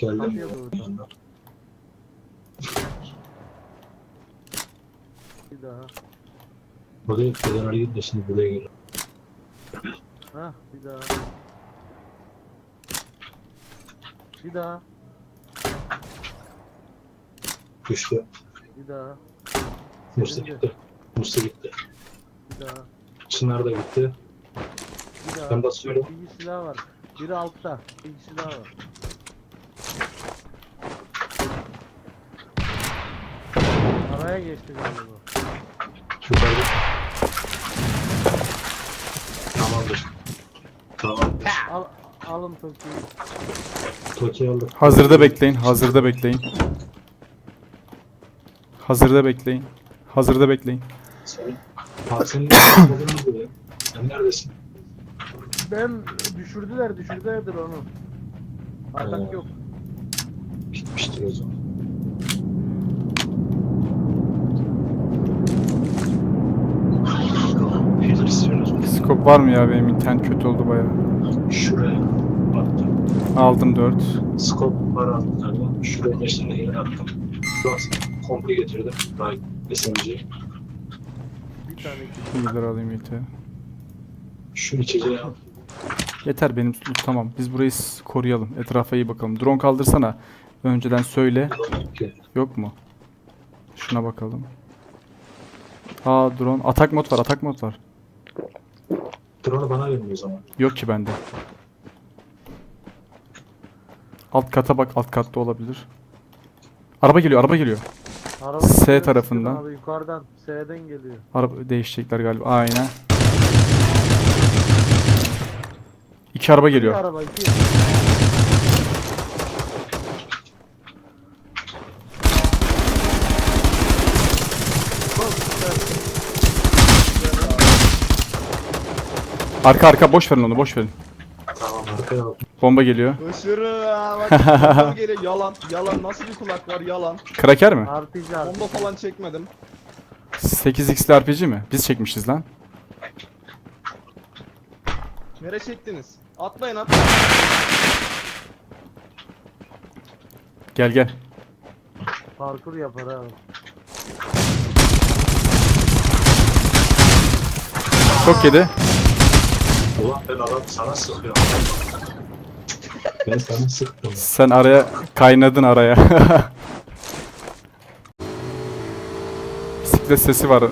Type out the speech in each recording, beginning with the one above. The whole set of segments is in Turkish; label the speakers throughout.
Speaker 1: Kapıya doğru. Bir daha.
Speaker 2: Buraya kenara git de şimdi buraya gel.
Speaker 1: Ha bir daha. Bir daha.
Speaker 2: Düştü.
Speaker 1: Bir daha.
Speaker 2: Musa gitti. Musa gitti.
Speaker 1: Bir daha.
Speaker 2: Çınar da gitti.
Speaker 1: Bir daha.
Speaker 2: Ben basıyorum.
Speaker 1: Bir daha var. Biri altta. Bir daha var. Araya geçti galiba.
Speaker 2: Yukarıda. Tamamdır. Tamamdır.
Speaker 1: Al, alın Toki'yi.
Speaker 2: Toki aldık.
Speaker 3: Hazırda bekleyin. Hazırda bekleyin. Hazırda bekleyin. Hazırda bekleyin.
Speaker 2: Ne buraya? Sen neredesin?
Speaker 1: Ben düşürdüler düşürdülerdir onu. Atak yok.
Speaker 2: Gitmiştir o zaman. Healer istiyorsunuz mu?
Speaker 3: Skop var mı ya? Benim internet kötü oldu bayağı.
Speaker 2: Şuraya attım.
Speaker 3: Aldım 4.
Speaker 2: Scope var attım. Şuraya 5 tane healer attım. Komple getirdim. Right. SMG.
Speaker 1: Bir tane
Speaker 3: alayım yeter.
Speaker 2: Şu içeceği al.
Speaker 3: Yeter benim tamam. Biz burayı s- koruyalım. Etrafa iyi bakalım. Drone kaldırsana. Önceden söyle. Yok mu? Şuna bakalım. Aa drone. Atak mod var. Atak mod var.
Speaker 2: Drone'u bana verin o zaman.
Speaker 3: Yok ki bende. Alt kata bak. Alt katta olabilir. Araba geliyor. Araba geliyor.
Speaker 1: Araba
Speaker 3: S tarafından.
Speaker 1: Abi yukarıdan S'den geliyor.
Speaker 3: Araba değişecekler galiba. Aynen. İki araba geliyor.
Speaker 1: araba iki.
Speaker 3: Arka arka boş verin onu. Boş verin.
Speaker 2: Tamam arkaya.
Speaker 3: Bomba geliyor.
Speaker 4: Işırı bak bomba geliyor yalan yalan nasıl bir kulak var yalan
Speaker 3: Kraker mi?
Speaker 1: RPG
Speaker 4: bomba falan çekmedim
Speaker 3: 8x'li RPG mi? Biz çekmişiz lan.
Speaker 4: Nereye çektiniz atlayın atlayın
Speaker 3: Gel gel.
Speaker 1: Parkur yapar abi.
Speaker 3: Çok yedi.
Speaker 2: Ulan ben adam sana sıkıyorum. Ben sana sıktım.
Speaker 3: Sen araya kaynadın araya. Bisiklet sesi vardı.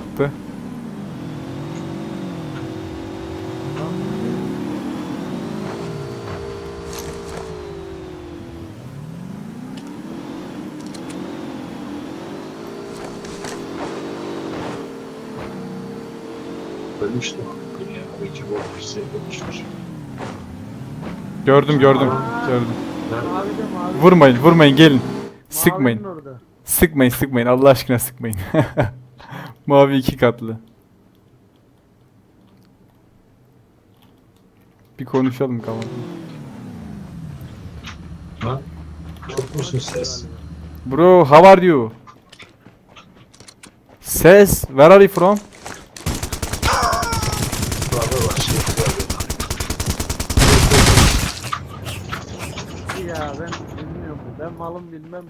Speaker 2: Ölmüştüm. Ya, o iki bomba size ölmüştür.
Speaker 3: Gördüm gördüm. Gördüm. Vurmayın vurmayın gelin. Sıkmayın. Sıkmayın sıkmayın Allah aşkına sıkmayın. Mavi iki katlı. Bir konuşalım kalalım.
Speaker 2: Lan. Çok musun ses?
Speaker 3: Bro how are you? Ses where are you from?
Speaker 2: Yukarıda var. Şey, yukarıda.
Speaker 1: Ya ben bilmiyorum. Ben malım bilmem.